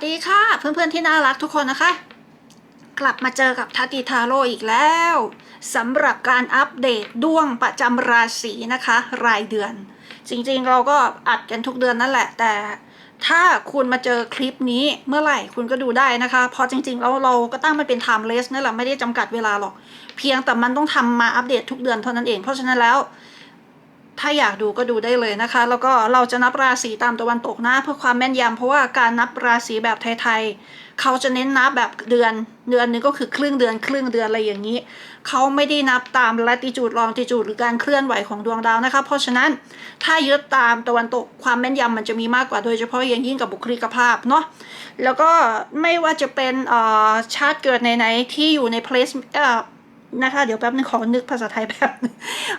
สวัสดีค่ะ เพื่อนๆที่น่ารักทุกคนนะคะ กลับมาเจอกับทัตติทาโร่อีกแล้วสำหรับการอัปเดตดวงประจำราศีนะคะ รายเดือน จริงๆเราก็อัดกันทุกเดือนนั่นแหละ แต่ถ้าคุณมาเจอคลิปนี้เมื่อไหร่คุณก็ดูได้นะคะเพราะจริงๆแล้วเราก็ตั้งมันเป็น timeless นั่นแหละไม่ได้จำกัดเวลาหรอก เพียงแต่มันต้องทำมาอัปเดตทุกเดือนเท่านั้นเอง เพราะฉะนั้นแล้ว ถ้าอยากดูก็ดูได้เลยนะคะ แล้วก็เราจะนับราศีตามตะวันตกนะ เพื่อความแม่นยำเพราะว่าการนับราศีแบบไทยๆเขาจะเน้นนับแบบเดือนเดือนหนึงก็คือครึ่งเดือนครึ่งเดือนอะไรอย่างนี้เขาไม่ได้นับตามลัติจูดลองติจูดหรือการเคลื่อนไหวของดวงดาวนะคะ เพราะฉะนั้นถ้ายึดตามตะวันตกความแม่นยำมันจะมีมากกว่าโดยเฉพาะอย่างยิ่งกับบุคลิกภาพเนาะแล้วก็ไม่ว่าจะเป็นชาติเกิดไหนๆที่อยู่ใน place เอ่อนะคะเดี๋ยวแป๊บนึงขอนึกภาษาไทยแป๊บ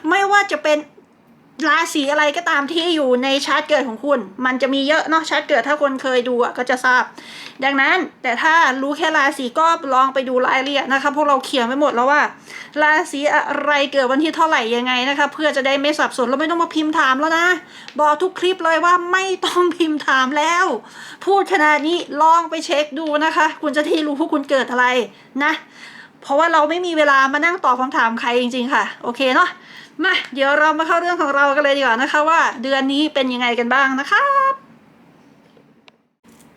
ไม่ว่าจะเป็น ราศีอะไรก็ตามที่อยู่ในชาร์ตเกิดของคุณ มันจะมีเยอะเนาะชาร์ตเกิดถ้าคนเคยดูอะก็จะทราบ ดังนั้นแต่ถ้ารู้แค่ราศีก็ลองไปดูรายละเอียดนะคะพวกเราเขียนไว้หมดแล้วว่า ราศีอะไรเกิดวันที่เท่าไหร่ยังไงนะคะ เพื่อจะได้ไม่สับสนแล้วไม่ต้องมาพิมพ์ถามแล้วนะ บอกทุกคลิปเลยว่าไม่ต้องพิมพ์ถามแล้ว พูดขนาดนี้ลองไปเช็คดูนะคะ คุณจะที่รู้พวกคุณเกิดอะไรนะ เพราะว่าเราไม่มีเวลามานั่งตอบคำถามใครจริงๆค่ะ โอเคเนาะมาเดี๋ยวเรามาเข้าเรื่องของเรากันเลยดีกว่านะคะว่า เดือนนี้เป็นยังไงกันบ้างนะครับ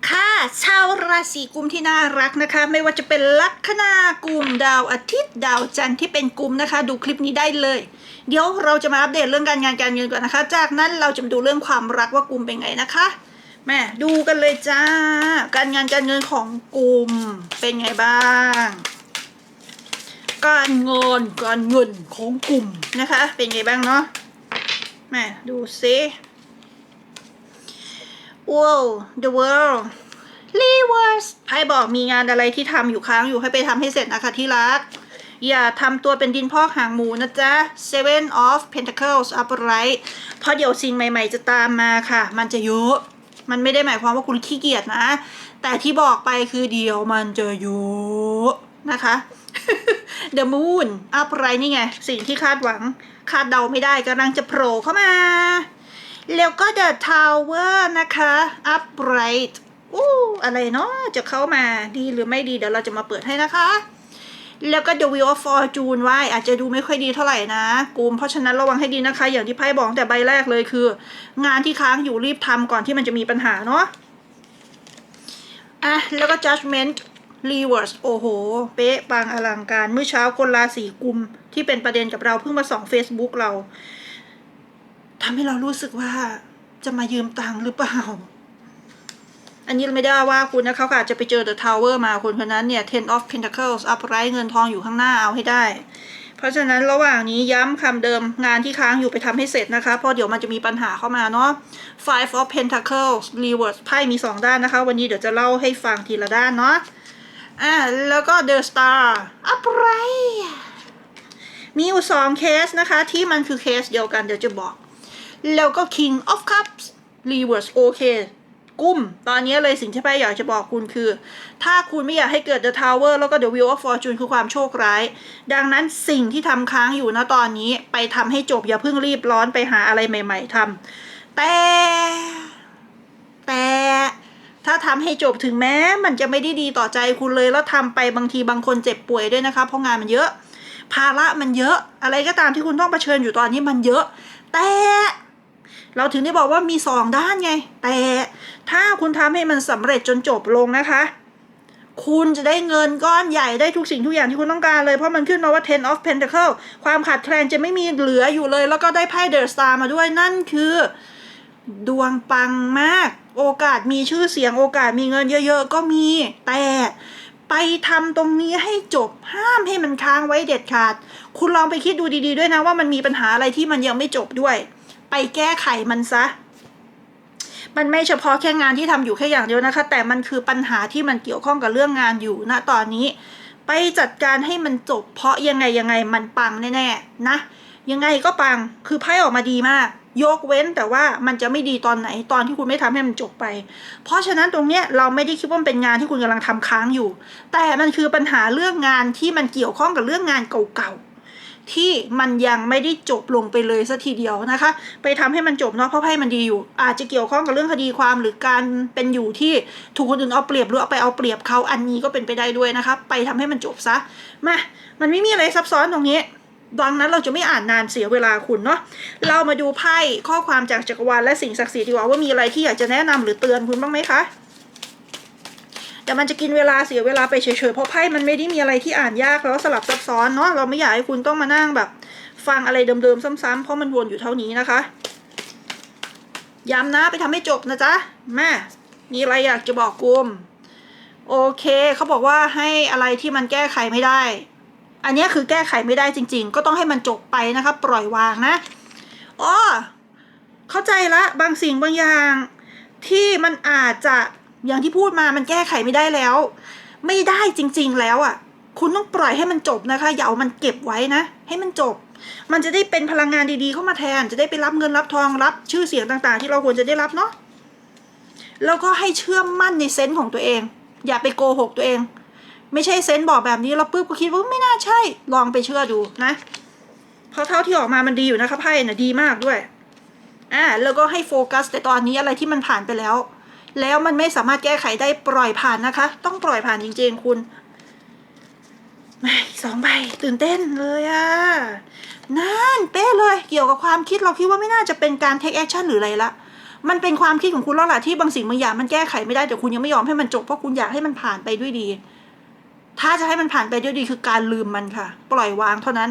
ค่ะชาวราศีกุมที่น่ารักนะคะ ไม่ว่าจะเป็นลัคนากุมดาวอาทิตย์ ดาวจันทร์ที่เป็นกุมนะคะ ดูคลิปนี้ได้เลย เดี๋ยวเราจะมาอัปเดตเรื่องการงานการเงินก่อนนะคะ จากนั้นเราจะมาดูเรื่องความรักว่ากุมเป็นไงนะคะแม่ดูกันเลยจ้า การงานการเงินของกุมเป็นไงบ้าง การเงินการเงินของกลุ่มนะคะ เป็นไงบ้างเนาะแม่ดูซิว้าว the world reverse ไพ่บอกมีงานอะไรที่ทำอยู่ค้างอยู่ให้ไปทำให้เสร็จนะคะที่รัก อย่าทำตัวเป็นดินพอกหางหมูนะจ๊ะ seven of pentacles upright เพราะเดี๋ยวสิ่งใหม่ ๆ จะตามมาค่ะ มันจะเยอะ มันไม่ได้หมายความว่าคุณขี้เกียจนะ แต่ที่บอกไปคือเดี๋ยวมันจะเยอะนะคะ The Moon อัพไรนี่ไง สิ่งที่คาดหวัง คาดเดาไม่ได้กำลังจะโผล่เข้ามา แล้วก็ The Tower นะคะ Upright อู้อะไรเนาะจะเข้ามาดีหรือไม่ดีเดี๋ยวเราจะมาเปิดให้นะคะ แล้วก็ The Wheel of Fortune ไว้อาจจะดูไม่ค่อยดีเท่าไหร่นะกลุ่มเพราะฉะนั้นระวังให้ดีนะคะ อย่างที่ไพ่บอกแต่ใบแรกเลยคือ งานที่ค้างอยู่รีบทำก่อนที่มันจะมีปัญหาเนาะอะแล้วก็ judgment reverse โอ้โห เป๊ะปังอลังการ เมื่อเช้าคนราศีกุม ที่เป็นประเด็นกับเราเพิ่งมาส่อง Facebook เราทำให้เรารู้สึกว่าจะมายืมตังค์หรือเปล่า อันนี้ไม่ได้ว่าคุณนะเขาอาจจะไปเจอ The Tower มาคนคนนั้นเนี่ย Ten of Pentacles upright เงินทองอยู่ข้างหน้าเอาให้ได้ เพราะฉะนั้นระหว่างนี้ย้ำคำเดิมงานที่ค้างอยู่ไปทำให้เสร็จนะคะเพราะเดี๋ยวมันจะมีปัญหาเข้ามาเนาะ Five of Pentacles reverse ไพ่มีสองด้านนะคะ วันนี้เดี๋ยวจะเล่าให้ฟังทีละด้านเนาะ อ่าแล้วก็ The Star upright มีอยู่สองเคสนะคะ ที่มันคือเคสเดียวกันเดี๋ยวจะบอก แล้วก็ King of Cups reverse โอเค กุ้ม ตอนนี้เลยสิ่งที่ไพ่อยากจะบอกคุณคือ ถ้าคุณไม่อยากให้เกิด The Tower แล้วก็ The Wheel of Fortune คือความโชคร้าย ดังนั้นสิ่งที่ทำค้างอยู่นะตอนนี้ไปทำให้จบอย่าเพิ่งรีบร้อนไปหาอะไรใหม่ ๆทำแต่แต่ ถ้าทำให้จบถึงแม้ มันจะไม่ได้ดีต่อใจคุณเลยแล้วทำไปบางทีบางคนเจ็บป่วยด้วยนะคะ เพราะงานมันเยอะ ภาระมันเยอะ อะไรก็ตามที่คุณต้องเผชิญอยู่ตอนนี้มันเยอะ แต่เราถึงได้บอกว่ามีสองด้านไง แต่ถ้าคุณทำให้มันสำเร็จจนจบลงนะคะ คุณจะได้เงินก้อนใหญ่ได้ทุกสิ่งทุกอย่างที่คุณต้องการเลย เพราะมันขึ้นมาว่า ten of pentacle ความขาดแคลนจะไม่มีเหลืออยู่เลย แล้วก็ได้ไพ่ the star มาด้วยนั่นคือ ดวงปังมาก โอกาสมีชื่อเสียงโอกาสมีเงินเยอะ ๆ ก็มี แต่ไปทำตรงนี้ให้จบห้ามให้มันค้างไว้เด็ดขาด คุณลองไปคิดดูดี ๆ ด้วยนะว่ามันมีปัญหาอะไรที่มันยังไม่จบด้วย ไปแก้ไขมันซะ มันไม่เฉพาะแค่งานที่ทำอยู่แค่อย่างเดียวนะคะ แต่มันคือปัญหาที่มันเกี่ยวข้องกับเรื่องงานอยู่ณตอนนี้ ไปจัดการให้มันจบ เพราะยังไงยังไงมันปังแน่ๆนะยังไงก็ปังคือไพ่ออกมาดีมาก ยกเว้นแต่ว่ามันจะไม่ดีตอนไหนตอนที่คุณไม่ทำให้มันจบไป เพราะฉะนั้นตรงเนี้ยเราไม่ได้คิดว่ามันเป็นงานที่คุณกำลังทำค้างอยู่ แต่มันคือปัญหาเรื่องงานที่มันเกี่ยวข้องกับเรื่องงานเก่าๆที่มันยังไม่ได้จบลงไปเลยสัทีเดียวนะคะ ไปทำให้มันจบเนาะเพราะไพ่มันดีอยู่ อาจจะเกี่ยวข้องกับเรื่องคดีความหรือการเป็นอยู่ที่ถูกคนอื่นเอาเปรียบหรือเอาไปเอาเปรียบเขาอันนี้ก็เป็นไปได้ด้วยนะคะไปทำให้มันจบซะมามันไม่มีอะไรซับซ้อนตรงนี้ ดังนั้นเราจะไม่อ่านนานเสียเวลาคุณเนาะเรามาดูไพ่ข้อความจากจักรวาลและสิ่งศักดิ์สิทธิ์ดีกว่าว่ามีอะไรที่อยากจะแนะนำหรือเตือนคุณบ้างไหมคะแต่มันจะกินเวลาเสียเวลาไปเฉยๆเพราะไพ่มันไม่ได้มีอะไรที่อ่านยากแล้วสลับซับซ้อนเนาะเราไม่อยากให้คุณต้องมานั่งแบบ ฟังอะไรเดิมๆซ้ำๆเพราะมันวนอยู่เท่านี้นะคะย้ำนะไปทำให้จบนะจ๊ะแม่มีอะไรอยากจะบอกกลุ่มโอเคเขาบอกว่าให้อะไรที่มันแก้ไขไม่ได้ อันนี้คือแก้ไขไม่ได้จริง ๆ ก็ต้องให้มันจบไปนะคะปล่อยวางนะอ๋อเข้าใจละบางสิ่งบางอย่าง ที่มันอาจจะอย่างที่พูดมามันแก้ไขไม่ได้แล้ว ไม่ได้จริง ๆ แล้วอะ คุณต้องปล่อยให้มันจบนะคะ อย่าเอามันเก็บไว้นะ ให้มันจบ มันจะได้เป็นพลังงานดีๆ เข้ามาแทน จะได้ไปรับเงินรับทองรับ ชื่อเสียงต่าง ๆ ที่เราควรจะได้รับเนาะแล้วก็ให้เชื่อมั่นในเซนส์ของตัวเอง อย่าไปโกหกตัวเอง ไม่ใช่เซนส์บอกแบบนี้แล้วปุ๊บก็คิดว่าไม่น่าใช่ลองไปเชื่อดูนะเพราะเท่าที่ออกมามันดีอยู่นะคะไพ่น่ะดีมากด้วยอ่าแล้วก็ให้โฟกัสแต่ตอนนี้อะไรที่มันผ่านไปแล้ว แล้วมันไม่สามารถแก้ไขได้ปล่อยผ่านนะคะ ต้องปล่อยผ่านจริงๆคุณไม่สองใบตื่นเต้นเลยอะนั่นเป๊ะเลยเกี่ยวกับความคิดเราคิดว่าไม่น่าจะเป็นการ take action หรืออะไรละมันเป็นความคิดของคุณแล้วล่ะที่บางสิ่งบางอย่างมันแก้ไขไม่ได้แต่คุณยังไม่ยอมให้มันจบเพราะคุณอยากให้มันผ่านไปด้วยดี ถ้าจะให้มันผ่านไปด้วยดีคือการลืมมันค่ะ ปล่อยวางเท่านั้น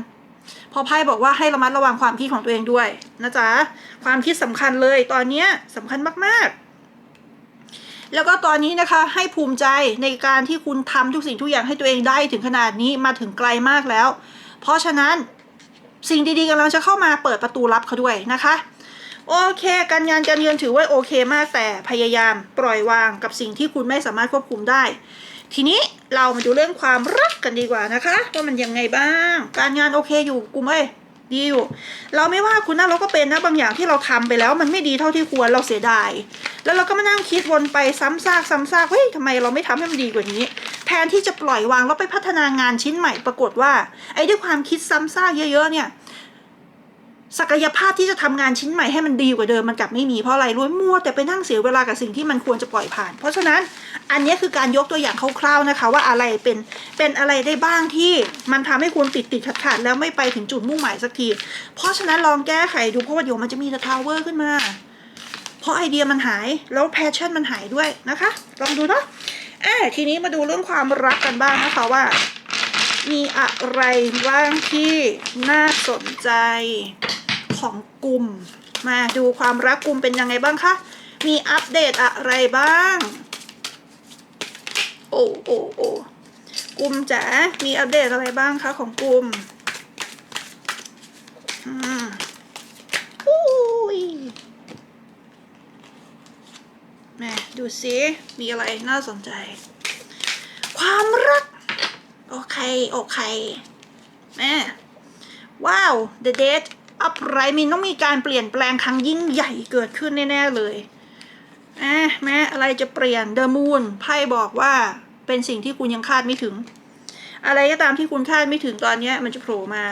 พอไพ่บอกว่าให้ระมัดระวังความคิดของตัวเองด้วยนะจ๊ะ ความคิดสำคัญเลยตอนเนี้ยสำคัญมากๆ แล้วก็ตอนนี้นะคะให้ภูมิใจในการที่คุณทำทุกสิ่งทุกอย่างให้ตัวเองได้ถึงขนาดนี้มาถึงไกลมากแล้ว เพราะฉะนั้นสิ่งดีๆกำลังจะเข้ามาเปิดประตูรับเขาด้วยนะคะโอเค การงานการเงินถือว่าโอเคมากแต่พยายามปล่อยวางกับสิ่งที่คุณไม่สามารถควบคุมได้ ทีนี้เรามาดูเรื่องความรักกันดีกว่านะคะว่ามันยังไงบ้าง การงานโอเคอยู่กลุ่มเอ้ยดีอยู่ เราไม่ว่าคุณนะเราก็เป็นนะบางอย่างที่เราทำไปแล้วมันไม่ดีเท่าที่ควรเราเสียดาย แล้วเราก็มานั่งคิดวนไปซ้ำซากซ้ำซากเฮ้ยทำไมเราไม่ทำให้มันดีกว่านี้ แทนที่จะปล่อยวางแล้วไปพัฒนางานชิ้นใหม่ปรากฏว่าไอ้ด้วยความคิดซ้ำซากเยอะๆเนี่ย ศักยภาพที่จะทำงานชิ้นใหม่ให้มันดีกว่าเดิมมันกลับไม่มีเพราะอะไรรู้มมัวแต่ไปนั่งเสียเวลากับสิ่งที่มันควรจะปล่อยผ่าน เพราะฉะนั้นอันนี้คือการยกตัวอย่างคร่าวๆนะคะ ว่าอะไรเป็นเป็นอะไรได้บ้างที่มันทำให้คุณติดติดขัดขัดแล้วไม่ไปถึงจุดมุ่งหมายสักที เพราะฉะนั้นลองแก้ไขดูเพราะว่าเดี๋ยวมันจะมี The Tower ขึ้นมา เพราะไอเดียมันหายแล้วแพชชั่นมันหายด้วยนะคะ ลองดูเนาะอะทีนี้มาดูเรื่องความรักกันบ้างนะคะว่า มีอะไรบ้างที่น่าสนใจ ของกลุ่ม มาดูความรักกลุ่มเป็นยังไงบ้างคะ มีอัปเดตอะไรบ้าง โอ้โอ้โอ้กลุ่มจ๋ามีอัปเดตอะไรบ้างคะของกลุ่มอืมอุ้ยแม่ดูสิมีอะไรน่าสนใจ ความรัก โอเค โอเค แม่ ว้าว The Date อัปไรมินต้องมีการเปลี่ยนแปลงครั้งยิ่งใหญ่เกิดขึ้นแน่ ๆ เลยแม่แม่อะไรจะเปลี่ยนเดอะมูนไพ่บอกว่าเป็นสิ่งที่คุณยังคาดไม่ถึง อะไรก็ตามที่คุณคาดไม่ถึงตอนนี้มันจะโผล่มา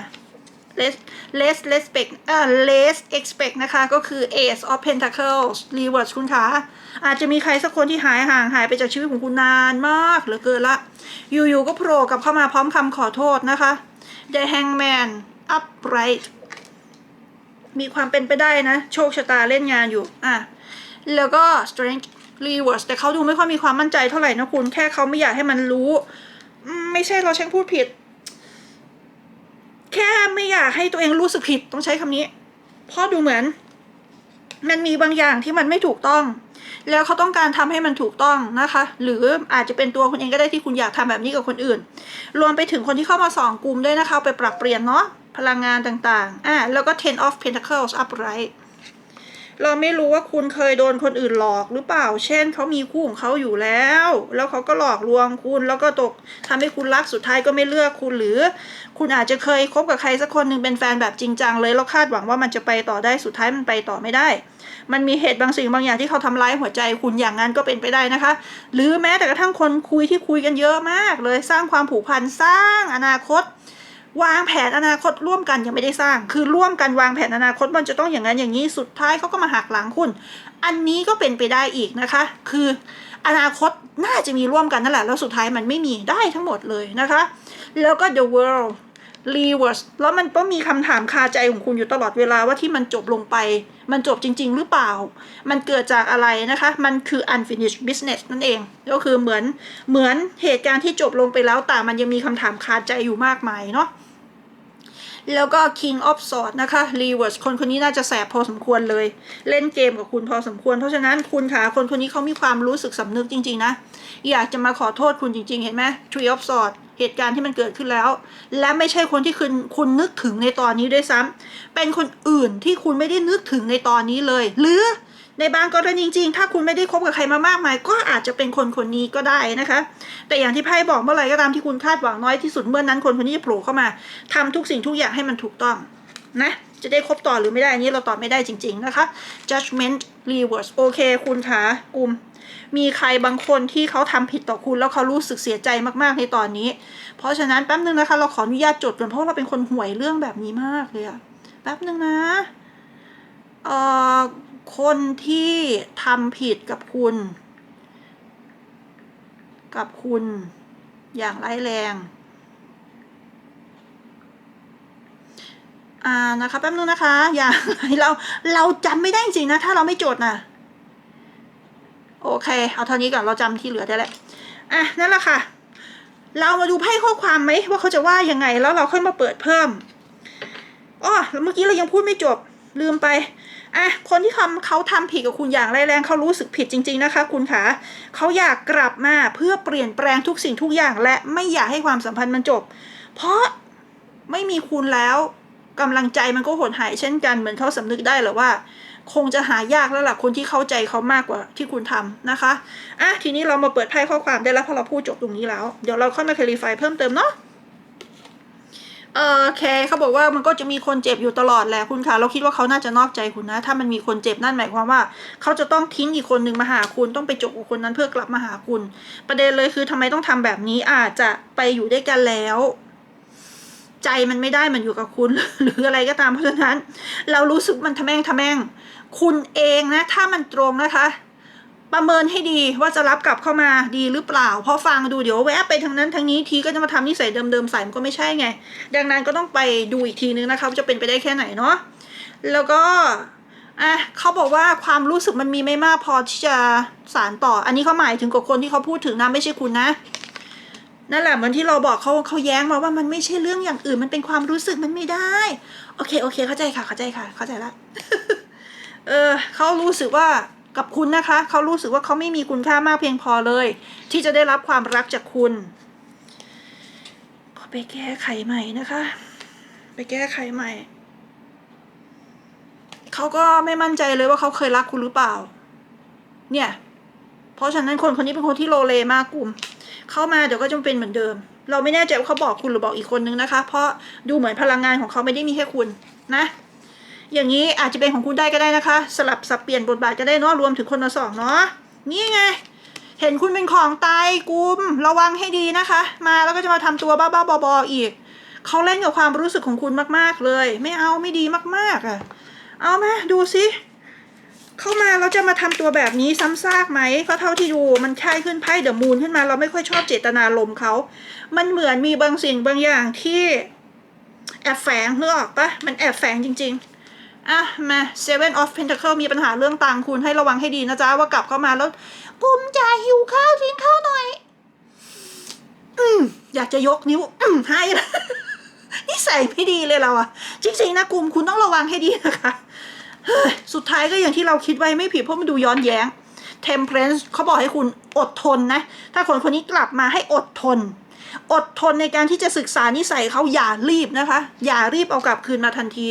less less respect อ่า less expect นะคะ ก็คือ ace of pentacles reverse คุณคะอาจจะมีใครสักคนที่หายห่างหายไปจากชีวิตของคุณนานมากเหลือเกินละ อยู่ๆก็โผล่กลับเข้ามาพร้อมคำขอโทษนะคะ the hangman upright มีความเป็นไปได้นะ โชคชะตาเล่นงานอยู่อะแล้วก็ strength reverse แต่เขาดูไม่ค่อยมีความมั่นใจเท่าไหร่นะคุณ แค่เขาไม่อยากให้มันรู้ ไม่ใช่เราเช่งพูดผิด แค่ไม่อยากให้ตัวเองรู้สึกผิดต้องใช้คำนี้ เพราะดูเหมือน มันมีบางอย่างที่มันไม่ถูกต้อง แล้วเขาต้องการทำให้มันถูกต้องนะคะ หรืออาจจะเป็นตัวคุณเองก็ได้ที่คุณอยากทำแบบนี้กับคนอื่น รวมไปถึงคนที่เข้ามาสองกลุ่มด้วยนะคะ ไปปรับเปลี่ยนเนาะ พลังงานต่างๆ อะแล้วก็ ten of pentacles upright เราไม่รู้ว่าคุณเคยโดนคนอื่นหลอกหรือเปล่า เช่นเขามีคู่ของเขาอยู่แล้ว แล้วเขาก็หลอกลวงคุณแล้วก็ตกทำให้คุณรักสุดท้ายก็ไม่เลือกคุณหรือ คุณอาจจะเคยคบกับใครสักคนหนึ่งเป็นแฟนแบบจริงจังเลยแล้วคาดหวังว่ามันจะไปต่อได้สุดท้ายมันไปต่อไม่ได้ มันมีเหตุบางสิ่งบางอย่างที่เขาทำร้ายหัวใจคุณอย่างนั้นก็เป็นไปได้นะคะ หรือแม้แต่กระทั่งคนคุยที่คุยกันเยอะมาก เลยสร้างความผูกพันสร้างอนาคต วางแผนอนาคตร่วมกันยังไม่ได้สร้าง คือร่วมกันวางแผนอนาคตมันจะต้องอย่างนั้นอย่างนี้สุดท้ายเขาก็มาหักหลังคุณ อันนี้ก็เป็นไปได้อีกนะคะ คืออนาคตน่าจะมีร่วมกันนั่นแหละแล้วสุดท้ายมันไม่มีได้ทั้งหมดเลยนะคะ แล้วก็ the world reverse แล้วมันก็มีคำถามคาใจของคุณอยู่ตลอดเวลาว่าที่มันจบลงไป มันจบจริง ๆ หรือเปล่า มันเกิดจากอะไรนะคะ มันคือ unfinished business นั่นเอง ก็คือเหมือนเหมือนเหตุการณ์ที่จบลงไปแล้วแต่มันยังมีคำถามคาใจอยู่มากมายเนาะแล้วก็ King of Swords นะคะ Reverse คนคนนี้น่าจะแสบพอสมควรเลย เล่นเกมกับคุณพอสมควร เพราะฉะนั้นคุณค่ะคนคนนี้เขามีความรู้สึกสำนึกจริง ๆ นะ อยากจะมาขอโทษคุณจริง ๆ เห็นไหม Tree of Swords เหตุการณ์ที่มันเกิดขึ้นแล้ว และไม่ใช่คนที่คุณคุณนึกถึงในตอนนี้ด้วยซ้ำเป็นคนอื่นที่คุณไม่ได้นึกถึงในตอนนี้เลย หรือในบางกรณีจริงๆ ถ้าคุณไม่ได้คบกับใครมามากมาย ก็อาจจะเป็นคนคนนี้ก็ได้นะคะ แต่อย่างที่ไพ่บอกเมื่อไหร่ก็ตามที่คุณคาดหวังน้อยที่สุดเมื่อนนั้นคนคนนี้จะโผล่เข้ามาทำทุกสิ่งทุกอย่างให้มันถูกต้องนะ จะได้คบต่อหรือไม่ได้อันนี้เราตอบไม่ได้จริง ๆ นะคะ judgment reverse โอเคคุณคะกลุ่ม มีใครบางคนที่เขาทำผิดต่อคุณแล้วเขารู้สึกเสียใจมากๆในตอนนี้ เพราะฉะนั้นแป๊บนึงนะคะ เราขออนุญาตจดก่อนเพราะเราเป็นคนห่วยเรื่องแบบนี้มากเลยอะแป๊บนึงนะเอ่อคนที่ทำผิดกับคุณ กับคุณ อย่างร้ายแรง อ่านะคะแป๊บนึงนะคะ อย่าเราเราจำไม่ได้จริงๆนะถ้าเราไม่จดนะโอเค เอาเท่านี้ก่อนเราจำที่เหลือได้แหละอะนั่นแหละค่ะ เรามาดูไพ่ข้อความไหมว่าเขาจะว่ายังไงแล้วเราค่อยมาเปิดเพิ่มอ๋อแล้วเมื่อกี้เรายังพูดไม่จบลืมไปอะคนที่ทำเขาทำผิดกับคุณอย่างร้ายแรงเขารู้สึกผิดจริง ๆนะคะ คุณคะเขาอยากกลับมาเพื่อเปลี่ยนแปลงทุกสิ่งทุกอย่างและไม่อยากให้ความสัมพันธ์มันจบ เพราะไม่มีคุณแล้ว กำลังใจมันก็หดหายเช่นกันเหมือนเขาสำนึกได้หรือว่า คงจะหายากแล้วล่ะคนที่เข้าใจเขามากกว่าที่คุณทำนะคะอะทีนี้เรามาเปิดไพ่ข้อความได้แล้วพราะเราพูดจบตรงนี้แล้ว เดี๋ยวเราค่อยมาคลีฟายเพิ่มเติมเนาะเออโอเคเขาบอกว่ามันก็จะมีคนเจ็บอยู่ตลอดแหละคุณคะเราคิดว่าเขาน่าจะนอกใจคุณนะ ถ้ามันมีคนเจ็บนั่นหมายความว่า เขาจะต้องทิ้งอีกคนหนึ่งมาหาคุณต้องไปจบกับคนนั้นเพื่อกลับมาหาคุณ ประเด็นเลยคือทำไมต้องทำแบบนี้อาจจะไปอยู่ด้วยกันแล้ว ใจมันไม่ได้มันอยู่กับคุณ หรืออะไรก็ตามเพราะฉะนั้น เรารู้สึกมันทะแม่งทะแม่ง คุณเองนะ ถ้ามันตรงนะคะ ประเมินให้ดีว่าจะรับกลับเข้ามาดีหรือเปล่า เพราะฟังดูเดี๋ยวแวะไปทางนั้นทางนี้ทีก็จะมาทำนิสัยเดิมๆใส่มันก็ไม่ใช่ไง ดังนั้นก็ต้องไปดูอีกทีนึงนะคะว่าจะเป็นไปได้แค่ไหนเนาะแล้วก็อะเขาบอกว่าความรู้สึกมันมีไม่มากพอที่จะสารต่อ อันนี้เขาหมายถึงกับคนที่เขาพูดถึงนะไม่ใช่คุณนะ นั่นแหละเหมือนที่เราบอกเขาเขาแย้งมาว่ามันไม่ใช่เรื่องอย่างอื่นมันเป็นความรู้สึกมันไม่ได้ โอเคโอเค เข้าใจค่ะเข้าใจค่ะ เข้าใจละเออเขารู้สึกว่ากับคุณนะคะเขารู้สึกว่าเขาไม่มีคุณค่ามากเพียงพอเลย ที่จะได้รับความรักจากคุณก็ไปแก้ไขใหม่นะคะ ไปแก้ไขใหม่เขาก็ไม่มั่นใจเลยว่าเขาเคยรักคุณหรือเปล่า เนี่ย เพราะฉะนั้นคนคนนี้เป็นคนที่โลเลมากกลุ่ม เข้ามาเดี๋ยวก็จะเป็นเหมือนเดิม เราไม่แน่ใจว่าเขาบอกคุณหรือบอกอีกคนนึงนะคะ เพราะดูเหมือนพลังงานของเขาไม่ได้มีแค่คุณนะ อย่างนี้อาจจะเป็นของคุณได้ก็ได้นะคะ สลับสับเปลี่ยนบทบาทก็ได้เนาะรวมถึงคนละสองเนาะนี่ไงเห็นคุณเป็นของตายกุมระวังให้ดีนะคะ มาแล้วก็จะมาทำตัวบ้าๆบอๆอีกเขาเล่นกับความรู้สึกของคุณมาก ๆ เลย ไม่เอาไม่ดีมากๆอะ่ะ เอาไหมดูสิ เข้ามาแล้วจะมาทำตัวแบบนี้ซ้ำซากไหมเพราะเท่าที่ดูมันใช่ขึ้นไพ่เดอะมูนขึ้นมาเราไม่ค่อยชอบเจตนาลมเขา มันเหมือนมีบางสิ่งบางอย่างที่แอบแฝงนึกออกปะมันแอบแฝงจริง ๆอะมา Seven of Pentacle มีปัญหาเรื่องตังคุณให้ระวังให้ดีนะจ๊ะ ว่ากลับเข้ามาแล้วกุมจ่าหิวข้าวทิ้งข้าวหน่อย อืมอยากจะยกนิ้ว อืมให้นะนิสัยไม่ดีเลยเราอะจริงๆนะกลุ่มคุณต้องระวังให้ดีนะคะเฮ้ย สุดท้ายก็อย่างที่เราคิดไว้ไม่ผิดเพราะมันดูย้อนแย้ง Temperance เขาบอกให้คุณอดทนนะ ถ้าคนคนนี้กลับมาให้อดทน อดทนในการที่จะศึกษานิสัยเขาอย่ารีบนะคะ อย่ารีบเอากลับคืนมาทันที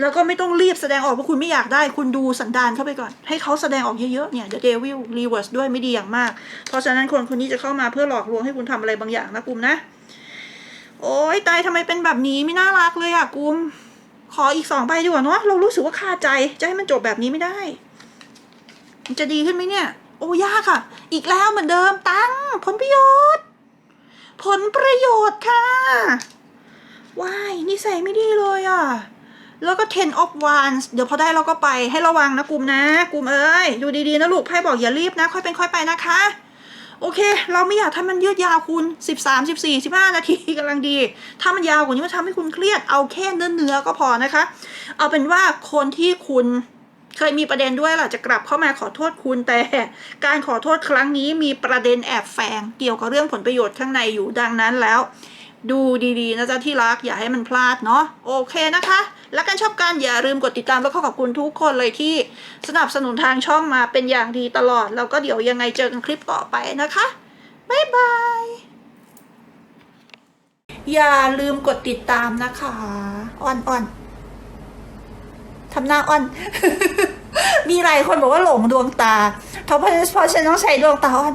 แล้วก็ไม่ต้องรีบแสดงออกว่าคุณไม่อยากได้ คุณดูสันดานเข้าไปก่อน ให้เขาแสดงออกเยอะๆเนี่ย The Devil Reverse ด้วยไม่ดีอย่างมาก เพราะฉะนั้นคนคนนี้จะเข้ามาเพื่อหลอกลวงให้คุณทำอะไรบางอย่างนะกุมนะ โอ้ยตายทำไมเป็นแบบนี้ไม่น่ารักเลยอะกุม ขออีกสองใบดีกว่าเนาะเรารู้สึกว่าคาใจจะให้มันจบแบบนี้ไม่ได้มันจะดีขึ้นไหมเนี่ย โอ้ยากค่ะ อีกแล้วเหมือนเดิมตังผลประโยชน์ ผลประโยชน์ค่ะว้ายนิสัยไม่ดีเลยอะ แล้วก็ ten of wands เดี๋ยวพอได้เราก็ไปให้ระวังนะกลุ่มนะ กลุ่มเอ้ย ดูดีๆนะลูกไพ่บอกอย่ารีบนะ ค่อยเป็นค่อยไปนะคะ โอเค เราไม่อยากทำมันยืดยาวคุณ 13 14 15 นาทีกำลังดี ถ้ามันยาวกว่านี้มันทำให้คุณเครียดเอาแค่เนื้อเนื้อๆก็พอนะคะ เอาเป็นว่าคนที่คุณเคยมีประเด็นด้วยล่ะจะกลับเข้ามาขอโทษคุณแต่ การขอโทษครั้งนี้มีประเด็นแอบแฝงเกี่ยวกับเรื่องผลประโยชน์ข้างในอยู่ดังนั้นแล้ว ดูดีๆนะจ๊ะที่รักอย่าให้มันพลาดเนาะโอเคนะคะ แล้วกันชอบกันอย่าลืมกดติดตามแล้วก็ขอบคุณทุกคนเลยที่สนับสนุนทางช่องมาเป็นอย่างดีตลอด แล้วก็เดี๋ยวยังไงเจอกันคลิปต่อไปนะคะบ๊ายบายอย่าลืมกดติดตามนะคะอ่อนอ่อนทำหน้าอ่อน มีหลายคนบอกว่าหลงดวงตาเพราะเพราะฉันต้องใช้ดวงตาอ่อน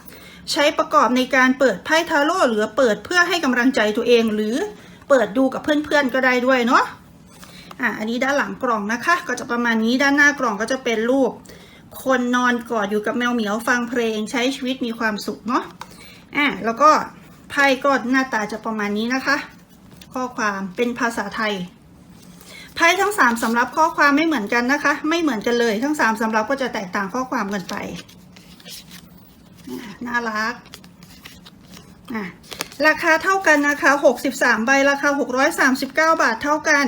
ใช้ประกอบในการเปิดไพ่ทาโร่หรือเปิดเพื่อให้กำลังใจตัวเอง หรือเปิดดูกับเพื่อนๆก็ได้ด้วยเนาะอะอันนี้ด้านหลังกล่องนะคะ ก็จะประมาณนี้ด้านหน้ากล่องก็จะเป็นรูป คนนอนกอดอยู่กับแมวเหมียวฟังเพลงใช้ชีวิตมีความสุขเนาะอะแล้วก็ไพ่ก็หน้าตาจะประมาณนี้นะคะ ข้อความเป็นภาษาไทยไพ่ทั้งสามสำรับข้อความไม่เหมือนกันนะคะ ไม่เหมือนกันเลยทั้งสามสำรับก็จะแตกต่างข้อความกันไป น่ารักอะราคาเท่ากันนะคะ 63 ใบราคา 639 บาทเท่ากัน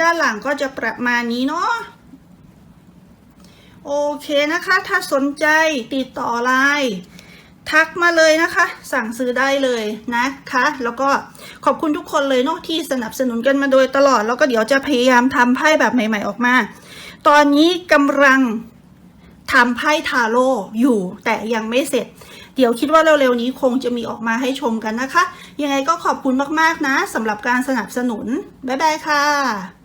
ด้านหลังก็จะประมาณนี้เนาะโอเคนะคะ ถ้าสนใจติดต่อไลน์ทักมาเลยนะคะ สั่งซื้อได้เลยนะคะ แล้วก็ขอบคุณทุกคนเลยเนาะที่สนับสนุนกันมาโดยตลอด แล้วก็เดี๋ยวจะพยายามทำไพ่แบบใหม่ ๆออกมา ตอนนี้กำลังทำไพ่ทาโร่อยู่แต่ยังไม่เสร็จ เดี๋ยวคิดว่าเร็วๆนี้คงจะมีออกมาให้ชมกันนะคะ ยังไงก็ขอบคุณมากๆนะสำหรับการสนับสนุน บ๊ายบายค่ะ